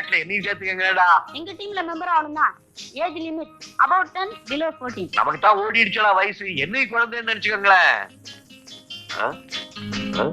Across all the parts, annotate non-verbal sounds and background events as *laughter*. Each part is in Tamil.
விளையாட்டுல என்னையும் சேர்த்துக்கங்கடா. எங்க டீம்ல மெம்பர் ஆகணும்னா age limit about ten below fourteen நமக்கு தான் ஓடிடுச்சடா வயசு. என்னையும் குழந்தைன்னு நினைச்சுக்கோங்களேன். ஆ? ஆ?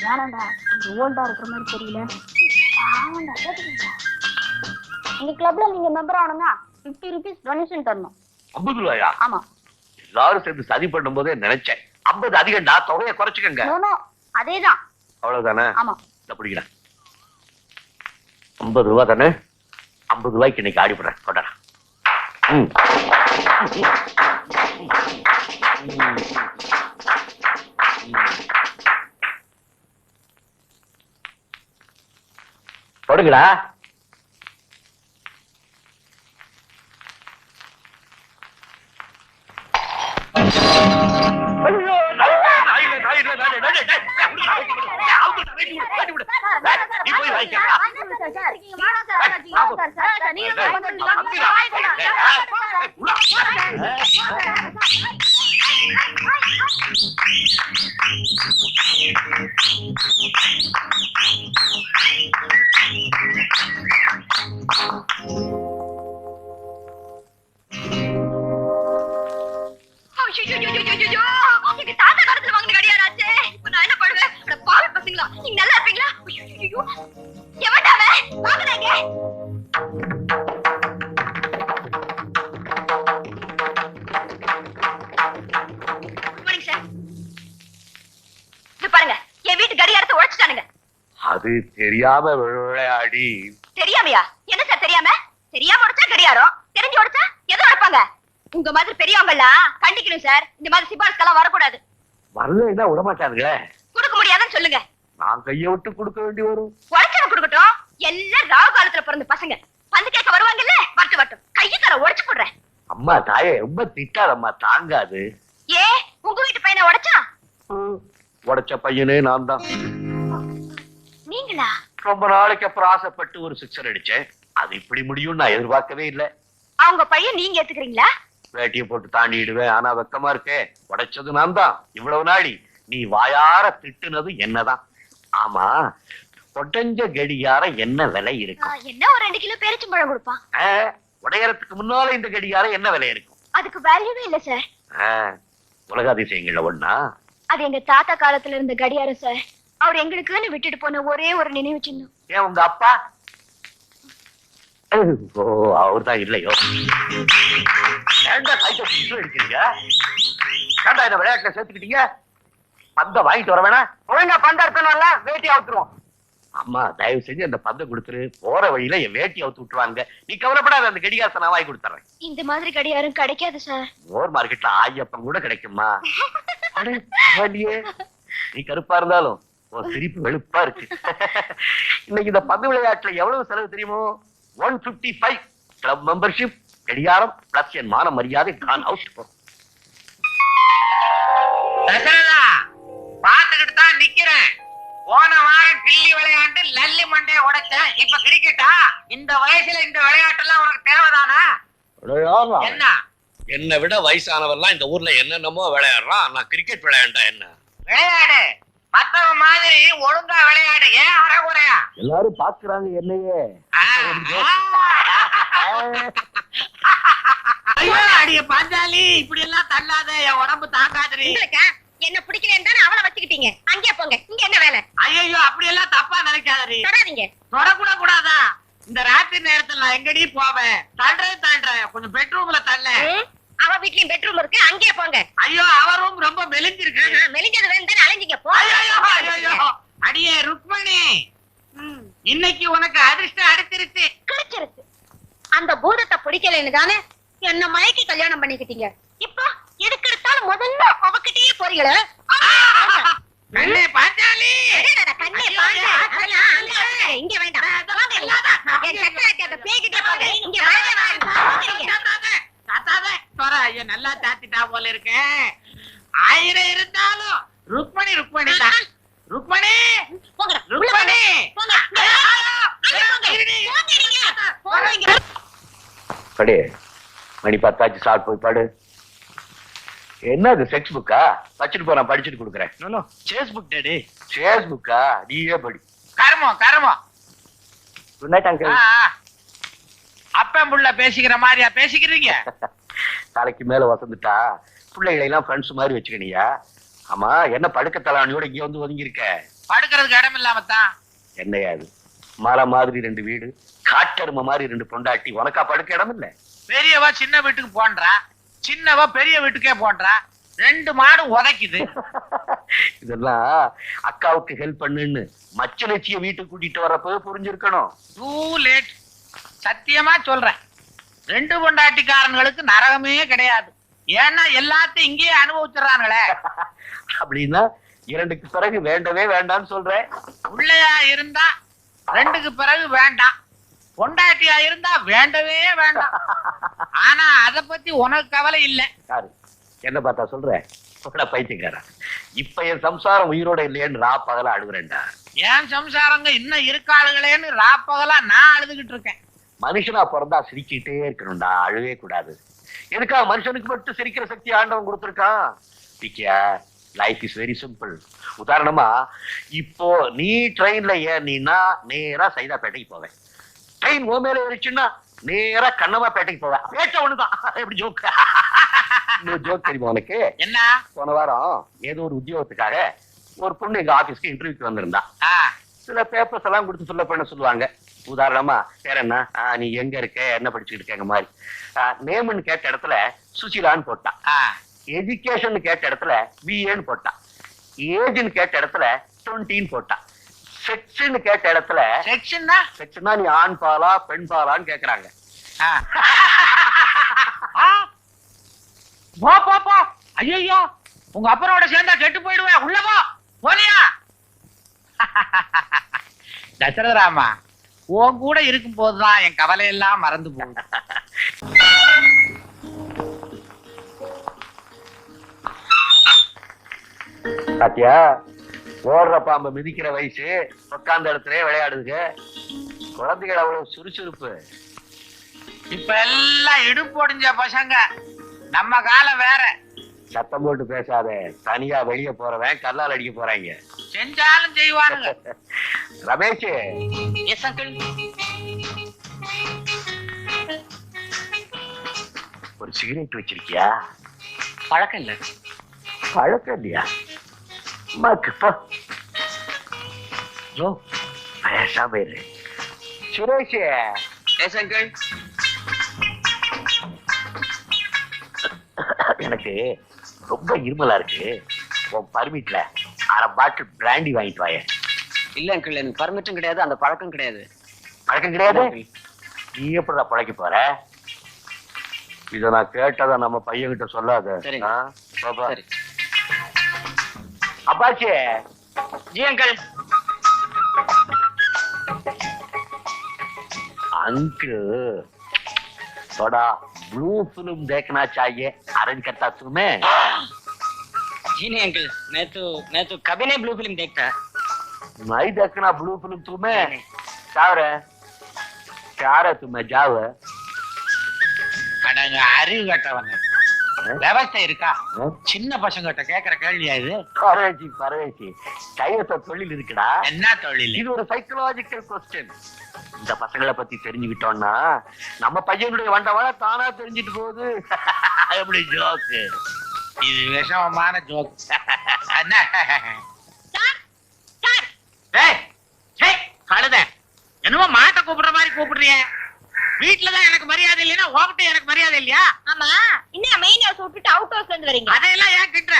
வேணாண்டா கொஞ்சம் ஓல்டா இருக்கிற மாதிரி தெரியல. ஆமாண்டா கேட்டுக்கோங்க எங்க கிளப்ல நீங்க மெம்பர் ஆகணும்னா ஃபிஃப்டி ருபீஸ் டொனேஷன் தரணும். ஐம்பது ரூபாயா? ஆமா. எல்லாரும் சேர்ந்து சதி பண்ணும் போதே நினைச்சேன். ஐம்பது அதிகம்டா தொகையை குறைச்சுக்கங்க. நோ நோ அதேதான். அவ்வளவுதானே? ஆமா. பிடிக்கிறேன். ஐம்பது ரூபா தானே ஐம்பது ரூபாய்க்கு இன்னைக்கு ஆடிப்படுறேன் கொண்டாடா ம் கொடுங்களா Hả? அது தெரியாம விளையாடி. தெரியாமையா? என்ன சார் தெரியாம? தெரியாம உடைச்சா கடியாரம் தெரிஞ்சு உடைச்சா எதை உடைப்பாங்க உங்க மாதிரி பெரியவங்க எல்லாம் கண்டிக்கணும் சார் இந்த மாதிரி சிபாரிசுக்கெல்லாம் வரக்கூடாது. வரலைன்னா விடமாட்டானுங்களே. கொடுக்க முடியாதுன்னு சொல்லுங்க. நான் கைய விட்டு கொடுக்க வேண்டி வரும். உடைச்சவன் கொடுக்கட்டும். எல்லாம் ராவு காலத்துல பிறந்த பசங்க. வந்து கேட்க வருவாங்கல்ல? வரட்டும் வரட்டும். கையை தர உடைச்சு போடுறேன். அம்மா தாயே ரொம்ப திட்டாதம்மா தாங்காது. ஏ உங்க வீட்டு பையனை உடைச்சா உடைச்ச பையனே நான் தான் நீங்களா ரொம்ப நாளைக்கு அப்புறம் ஆசைப்பட்டு ஒரு சிக்ஸர் அடிச்சேன். அது இப்படி முடியும் நான் எதிர்பார்க்கவே இல்லை. அவங்க பையன் நீங்க ஏத்துக்கிறீங்களா? வேட்டியை போட்டு தாண்டிடுவேன். ஆனா வெக்கமா இருக்கே. உடைச்சது நான் தான். இவ்வளவு நாளி நீ வாயார திட்டுனது என்னதான்? ஆமா உடஞ்ச கடியார என்ன விலை இருக்கும்? என்ன ஒரு ரெண்டு கிலோ பேரிச்சம்பழம் கொடுப்பான்? உடையறதுக்கு முன்னால இந்த கடியார என்ன விலை இருக்கும்? அதுக்கு வேல்யூவே இல்ல சார் உலக அதிசயங்கள்ல ஒண்ணா? அது எங்க தாத்தா காலத்துல இருந்த கடியாரம் சார் அவர் எங்களுக்குன்னு விட்டுட்டு போன ஒரே ஒரு நினைவு சின்னம். ஏன் உங்க அப்பா? ஓ அவர்தான் இல்லையோ. ஏன்டா விளையாட்டுல சேர்த்துக்கிட்டீங்க? பந்த வாங்கிட்டு வர வேணா ஒழுங்கா பந்த எடுத்தனால வேட்டி அவுத்துருவோம். அம்மா தயவு செஞ்சு அந்த பந்தை கொடுத்துரு. போற வழியில என் வேட்டி அவுத்து விட்டுருவாங்க. நீ கவலைப்படாத அந்த கடிகாசை நான் வாங்கி கொடுத்துறேன். இந்த மாதிரி கடியாரம் கிடைக்காது சார் மோர் மார்க்கெட்ல ஆயப்பம் கூட கிடைக்குமா. நீ கருப்பா இருந்தாலும். உன் சிரிப்பு வெளுப்பா இருக்கு. இன்னைக்கு இந்த பந்து விளையாட்டுல எவ்வளவு செலவு தெரியுமோ? One fifty five club membership கடிகாரம் பிளஸ் என் மான மரியாதை கான் அவுட் பாத்துக்கிட்டு தான் நிக்கிறேன். போன வாரம் கிள்ளி விளையாண்டு லல்லி மண்டைய உடைச்சேன். இப்ப கிரிக்கெட்டா இந்த வயசுல இந்த விளையாட்டெல்லாம் உனக்கு தேவைதானா? என்ன? என்னை விட வயசானவர்லாம் இந்த ஊர்ல என்னென்னமோ விளையாடுறான். நான் கிரிக்கெட் விளையாண்டா என்ன? விளையாடு. மத்தவன் மாதிரி ஒழுங்கா விளையாடு. ஏன் அறகுறையா எல்லாரும் பாக்குறாங்க என்னையே. அடிய பாஞ்சாலி இப்படி எல்லாம் தள்ளாத என் உடம்பு தாங்காதுரி உங்களுக்கா என்ன பிடிக்கலன்னு தானே அவளை வச்சுக்கிட்டீங்க. அங்கே போங்க இங்க என்ன வேலை? ஐயோ அப்படி எல்லாம் தப்பா நினைக்காதரி தொடாதீங்க. தொடக்கூட கூடாதா இந்த ராத்திரி நேரத்துல நான் எங்கடி போவேன்? தள்ளுறது தள்ளுறேன். கொஞ்சம் பெட்ரூம்ல தள்ள. அவ வீட்லயும் பெட்ரூம் இருக்கு அங்கே போங்க. ஐயோ அவரும் ரொம்ப மெலிஞ்சிருக்கு. மெலிஞ்சது வேணும் அலைஞ்சிங்க போ. அடியே ருக்மணி. இன்னைக்கு உனக்கு அதிர்ஷ்டம் அடிச்சிருச்சு கிடைச்சிருக்கு. அந்த பூதத்தை பிடிக்கலைன்னு தானே என்ன மயக்கி கல்யாணம் பண்ணிக்கிட்டீங்க. இப்போ எதுக்கு எடுத்தாலும் முதல்ல அவகிட்டயே போறீங்களே. கண்ணே பாஞ்சாலி. கண்ணே வைங்க. இங்க வேண்டாம். சக்கரத்தை அந்த பேய்கிட்டே போங்க. இங்க வேண்டாம். வாங்க நீங்க. தாத்தாதே, தாத்தாதே. ஐயோ, நல்லா தாத்திட்டா போல இருக்கு ஆயிரம் இருந்தாலும் ருக்மணி ருக்மணி தான் ருக்மணி. ருக்மணி. படு மணி பத்தாச்சு ஸ்டார்ட் போய் படு என்ன அது செக்ஸ் புக்கா வச்சுட்டு போ நான் படிச்சுட்டு கொடுக்குறேன் நோ சேஸ் புக் டேடி ஃபேஸ்புக்கா நீயே படி கருமம் கருமம் குட் நைட் அங்கிள். அப்பன் புள்ள பேசிக்கிற மாதிரியா பேசிக்கிறீங்க தலைக்கு மேல வசந்துட்டா பிள்ளைகளை எல்லாம் ஃப்ரெண்ட்ஸ் மாதிரி வச்சுக்கணியா? ஆமா என்ன படுக்க தலானியோட இங்க வந்து ஒதுங்கி இருக்க படுக்கிறதுக்கு இடம் இல்லாம தான். என்னையா அது மலை மாதிரி ரெண்டு வீடு காட்டெருமை மாதிரி ரெண்டு பொண்டாட்டி உனக்கா படுக்க இடம் இல்ல? பெரியவ சின்ன வீட்டுக்கு போன்றா? சின்னவ பெரிய வீட்டுக்கே போன்றா? ரெண்டு மாடு உதைக்குது. *laughs* இதெல்லாம் அக்காவுக்கு ஹெல்ப் பண்ணுன்னு மச்சலட்சிய வீட்டுக்கு கூட்டிட்டு வரப்போ புரிஞ்சிருக்கணும். டூ லேட் சத்தியமா சொல்றேன். ரெண்டு பொண்டாட்டிக்காரங்களுக்கு நரகமே கிடையாது. ஏன்னா எல்லாத்தையும் இங்கேயே அனுபவிச்சுறாங்களே அப்படின்னா இரண்டுக்கு பிறகு வேண்டவே வேண்டாம்னு சொல்றேன் உள்ளையா இருந்தா ரெண்டுக்கு பிறகு வேண்டாம். பொண்டாட்டியா இருந்தா வேண்டவே வேண்டாம். ஆனா அத பத்தி உனக்கு கவலை இல்ல. என்ன பார்த்தா சொல்றேன் பைத்தியக்காரன். இப்ப என் சம்சாரம் உயிரோட இல்லையேன்னு ரா பகலா அழுகுறேன்டா. ஏன் சம்சாரங்க இன்னும் இருக்காளுகளேன்னு ராப்பகலா நான் அழுதுகிட்டு இருக்கேன். மனுஷனா பிறந்தா சிரிச்சுக்கிட்டே இருக்கணும்டா அழுவே கூடாது. எதுக்கா மனுஷனுக்கு மட்டும் சிரிக்கிற சக்தி ஆண்டவன் கொடுத்துருக்கான்? பிக்கியா லைஃப் இஸ் வெரி சிம்பிள் உதாரணமா இப்போ நீ ட்ரெயின்ல ஏறினா நேரா சைதாப்பேட்டைக்கு போவேன். ட்ரெயின் ஓ மேல ஏறிச்சுன்னா நேரா கண்ணமாப்பேட்டைக்கு போவேன். பேச்ச ஒண்ணுதான். எப்படி ஜோக் இன்னொரு ஜோக் தெரியுமா உனக்கு? என்ன? போன வாரம் ஏதோ ஒரு உத்தியோகத்துக்காக ஒரு பொண்ணு எங்க ஆபீஸ்க்கு இன்டர்வியூக்கு வந்திருந்தா. சில பேப்பர்ஸ் எல்லாம் கொடுத்து சொல்ல பண்ண சொல்லுவாங்க. உதாரணமா பேர் என்ன? நீ எங்க இருக்க? என்ன படிச்சுட்டு இருக்கங்க மாதிரி. நேம்னு கேட்ட இடத்துல சுசிலான்னு போட்டான். எஜுகேஷன் கேட்ட இடத்துல பிஏன்னு போட்டான் ஏஜ்னு கேட்ட இடத்துல டுவெண்ட்டின்னு போட்டான் செக்ஸ்ன்னு கேட்ட இடத்துல செக்ஷன்னா செக்ஸ்னா நீ ஆண் பாலா பெண் பாலான்னு கேக்குறாங்க. போ போ போ. ஐயோ உங்க அப்பனோட சேர்ந்தா கெட்டு போயிடுவேன். உள்ள போ. போனியா *laughs* தசரதராமா. உன் கூட இருக்கும் போதுதான் என் கவலை எல்லாம் மறந்து போகுது. பாத்தியா? ஓடுற பாம்பை மிதிக்கிற வயசு உட்கார்ந்த இடத்துல விளையாடுதுங்க. குழந்தைகள் அவ்வளவு சுறுசுறுப்பு. இப்ப எல்லாம் இடுப்பு ஒடிஞ்ச பசங்க நம்ம காலம் வேற. சத்தம் போட்டு பேசாத. தனியா வெளிய போறவன் கல்லால் அடிக்க போறாங்க. செஞ்சாலும் செய்வானுங்க. ரமேஷ் அங்கிள் ஒரு சிகரெட் வச்சிருக்கியா? பழக்கம் இல்ல. பழக்கம் இல்லையா? அம்மாக்குப்பா ஜோ பேசாம இரு சுரேஷ். எஸ் அங்கிள் எனக்கு ரொம்ப இருமலா இருக்கு. உன் பர்மிட்ல அரை பாட்டில் பிராண்டி வாங்கிட்டு வாயேன். இல்ல அங்கிள் எனக்கு பர்மிட்டும் கிடையாது அந்த பழக்கம் கிடையாது பழக்கம் கிடையாது நீ எப்படிடா பழைக்க போற இத நான் கேட்டதை நம்ம பையன்கிட்ட சொல்லாத சரிங்க. ஆ? பாப்பா. சரி அப்பாச்சி ஜி அங்கிள் अंकल थोड़ा ब्लू फिल्म देखना चाहिए अरेंज करता तुम्हें जी नहीं अंकल मैं तो मैं तो कभी नहीं ब्लू फिल्म देखता नहीं देखना ब्लू फिल्म तुम्हें क्या रे क्या रे तुम्हें जाओ அடங்க அறிவு கட்டவங்க விவசாயம் இருக்கா சின்ன பசங்கிட்ட கேக்குற கேள்வியா இது பரவேசி பரவேசி கையத்த தொழில் இருக்குடா என்ன தொழில் இது ஒரு சைக்கலாஜிக்கல் கொஸ்டின் இந்த பசங்களை பத்தி தெரிஞ்சுக்கிட்டோம்னா நம்ம பையனுடைய வண்டவாள தானா தெரிஞ்சிட்டு போகுது எப்படி ஜோக்கு இது விஷமமான ஜோக் என்ன சார் சார் ஏய், சே, கழுத. என்னமோ மாட்டை கூப்பிடுற மாதிரி கூப்பிடுறிய. வீட்டுலதான் எனக்கு மரியாதை இல்லைன்னா உன்கிட்ட எனக்கு மரியாதை இல்லையா? ஆமா. இன்னும் மெயின் ஹவுஸ் விட்டுட்டு அவுட் ஹவுஸ்ல இருந்து வரீங்க. அதையெல்லாம் ஏன் கிட்டுற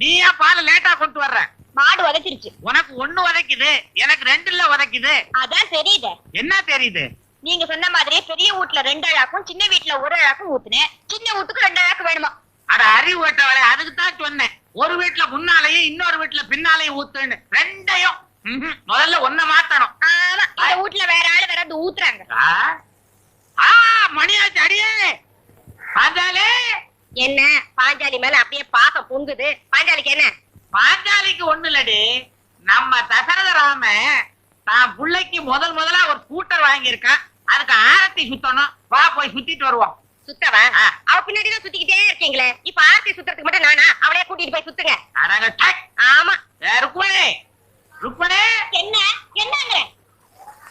நீ ஏன் பால் லேட்டா கொண்டு வர்ற? மாடு உதைச்சிருச்சு உனக்கு ஒண்ணு உதைக்குது எனக்கு ரெண்டுல உதைக்குது அதான் தெரியுது. என்ன தெரியுது? நீங்க சொன்ன மாதிரி பெரிய வீட்ல ரெண்டு அழாக்கும் சின்ன வீட்ல ஒரு அழாக்கும் ஊத்துனேன். சின்ன வீட்டுக்கு ரெண்டு அழாக்கு வேணுமா? அட அறிவு கட்டவளே அதுக்கு தான் சொன்னேன். ஒரு வீட்டுல முன்னாலையும் இன்னொரு வீட்டுல பின்னாலையும் ஊத்துன்னு. ரெண்டையும். முதல்ல ஒன்ன மாத்தணும். வீட்ல வேற ஆளு வேற ஊத்துறாங்க. மணியாச்சு அடியே. பாஞ்சாலி. என்ன? பாஞ்சாலி மேல அப்படியே பாசம் பொங்குது. பாஞ்சாலிக்கு என்ன? பாஞ்சாலிக்கு ஒண்ணு இல்லடி. நம்ம தசரத ராம தான் புள்ளைக்கு முதல் முதலா ஒரு ஸ்கூட்டர் வாங்கியிருக்கான். அதுக்கு ஆரத்தி சுத்தணும். வா போய் சுத்திட்டு வருவோம். சுத்தவா. அவ பின்னாடி தான் சுத்திக்கிட்டே இருக்கீங்களே. இப்ப ஆர்த்தி சுத்துறதுக்கு மட்டும் நானா? அவளையே கூட்டிட்டு போய் சுத்துங்க. ஆமா. ஏ, ருக்மணி! என்ன? என்னங்கிற?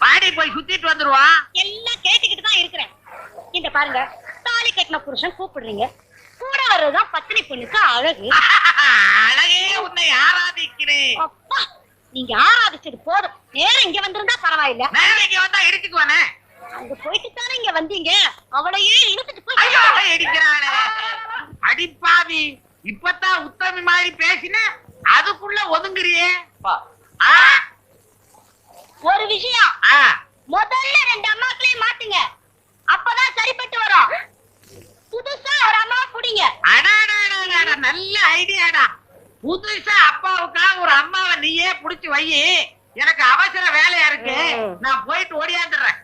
பாடி போய் சுத்திட்டு வந்துருவான். எல்லாம் கேட்டுக்கிட்டு தான் இருக்கிறேன். இந்த பாருங்க தாலி கட்டின புருஷன் கூப்பிடுறீங்க. கூட வர்றதுதான் பத்தினி பொண்ணுக்கு அழகு. *laughs* அழகே உன்னை ஆராதிக்கிறேன். அப்பா நீங்க ஆராதிச்சது போதும். நேரம் இங்க வந்திருந்தா பரவாயில்ல. நேரம் இங்க வந்தா இடிச்சுக்குவானே அங்க போயிட்டு தானே இங்க வந்தீங்க. அவளையே இழுத்துட்டு ஐயோ போய் இடிக்கிறானே அடிப்பாவி இப்பதான் உத்தமி மாதிரி பேசின அதுக்குள்ள ஒதுங்குறியே? ஆ, ஒரு விஷயம். ஆ. முதல்ல ரெண்டு அம்மாக்களையும் மாத்துங்க. அப்பதான் சரிப்பட்டு வரும். புதுசா ஒரு அம்மா புடிங்க. நல்ல ஐடியாடா புதுசா அப்பாவுக்காக ஒரு அம்மாவை நீயே புடிச்சு வை. எனக்கு அவசர வேலையா இருக்கு. நான் போயிட்டு ஓடியாந்துடுறேன்.